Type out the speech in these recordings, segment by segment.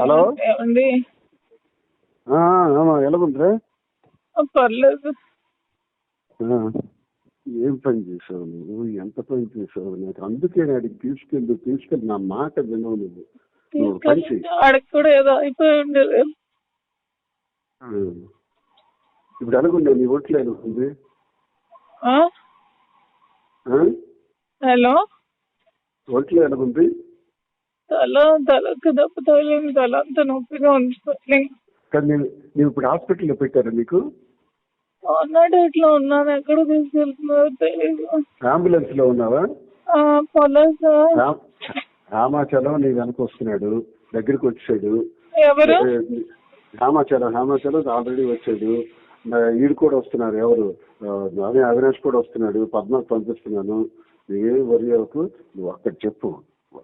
Hello? ఏమండి? ఆ, ఆమా ఎలాగుందిరా పర్లేదు. ఏం పని చేసావు నువ్వు? ఎంత పని చేసావు నాకు? అందుకే అడిగి తీసుకెళ్ళి తీసుకెళ్ళి. నా మాట వినవు నువ్వు. ఆడికి కూడా ఏదో అయిపోయి ఉండేది. ఇప్పుడు ఎలాగుండే నీ ఆ? ఆ? హలో? ఒంట్లో ఎలాగుంది? తల తలకు దెబ్బ తగిలింది తల అంతా నొప్పిగా ఉంది స్వెల్లింగ్. కానీ నేను నువ్వు ఇప్పుడు హాస్పిటల్లో పెట్టారా నీకు మొన్నటి ఇట్లా ఉన్నాను? ఎక్కడ తీసుకెళ్తున్నారో తెలియదు అంబులెన్స్లో ఉన్నావా రామ్- రామాచలం నీ వెనక వస్తున్నాడు. దగ్గరికి వచ్చాడు. ఎవరు? రామాచలం రామాచలం ఆల్రెడీ వచ్చాడు. ఈడు కూడా వస్తున్నారు ఎవరు? అదే అవినాష్ కూడా వస్తున్నాడు పద్మకు పంపిస్తున్నాను. నువ్వేం వరి అవ్వకు నువ్వు అక్కడ చెప్పు.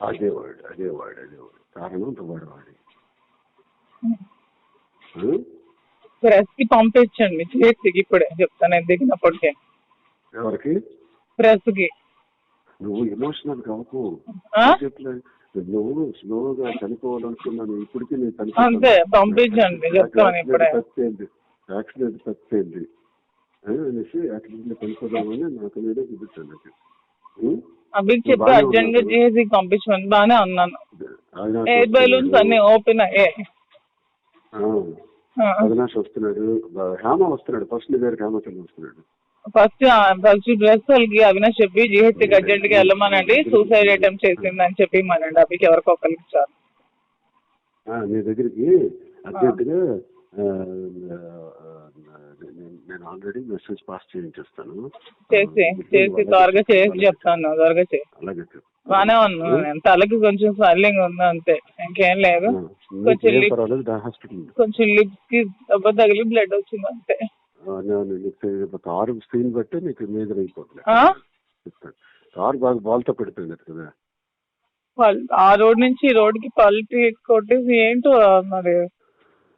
అదే వాడు అదే వాడు అదే వాడు. కారణం తువాడు వాడి ప్రెస్కి పంపించండి. చేసి ఇప్పుడే చెప్తాను దిగినప్పటికే. ఎవరికి? ప్రెస్కి నువ్వు ఎమోషనల్ కావకు నువ్వు స్లోగా చనిపోవాలనుకున్నాను ఇప్పటికీ నేను అంతే, పంపించండి, చెప్తాను ఇప్పుడే. యాక్సిడెంట్ ఆ, అనేసి యాక్సిడెంట్ చనిపోదామని నాకు నేనే చూపించాను? అభికి చెప్పి అర్జెంట్గా. చేసి పంపించమని ఉన్నాను అవినాష్ ఎయిర్ బెలూన్స్ అన్ని ఓపెన్ అయ్యాయి. అవినాష్ వస్తున్నాడు. హేమ వస్తున్నాడు. ఫస్ట్ నీ దగ్గర హేమచంద్ర వస్తున్నాడు. ఫస్ట్ ఫస్ట్ డ్రెస్ వాళ్ళకి అవినాష్ చెప్పి జిహెచ్కి అర్జెంట్గా వెళ్ళమనండి. సూసైడ్ అటెంప్ట్ చేసిందని చెప్పి మనండి అభికి ఎవరికో ఒకరికి చాలు ఆ, నీ దగ్గరికి నేను- నేను ఆల్రెడీ మెసేజ్ పాస్ చేయించేస్తాను. చేసి చేసి త్వరగా చేసి చెప్తాను త్వరగా చేసి అలాగే. బాగానే ఉన్నాను నేను తలకి కొంచెం స్వెల్లింగ్ ఉంది అంతే ఇంకేం లేదు. కొంచెం కొంచెం లిప్స్కి దెబ్బ తగిలి బ్లడ్ వచ్చింది అంతే. కారు స్క్రీన్ బట్టి నీకు మేజర్ అయిపోతుంది కారు బాగా బాల్తో పెడిపోయింది కదా. ఆ రోడ్ నుంచి ఈ రోడ్కి పల్టీ కొట్టేసి ఏంటో మరి?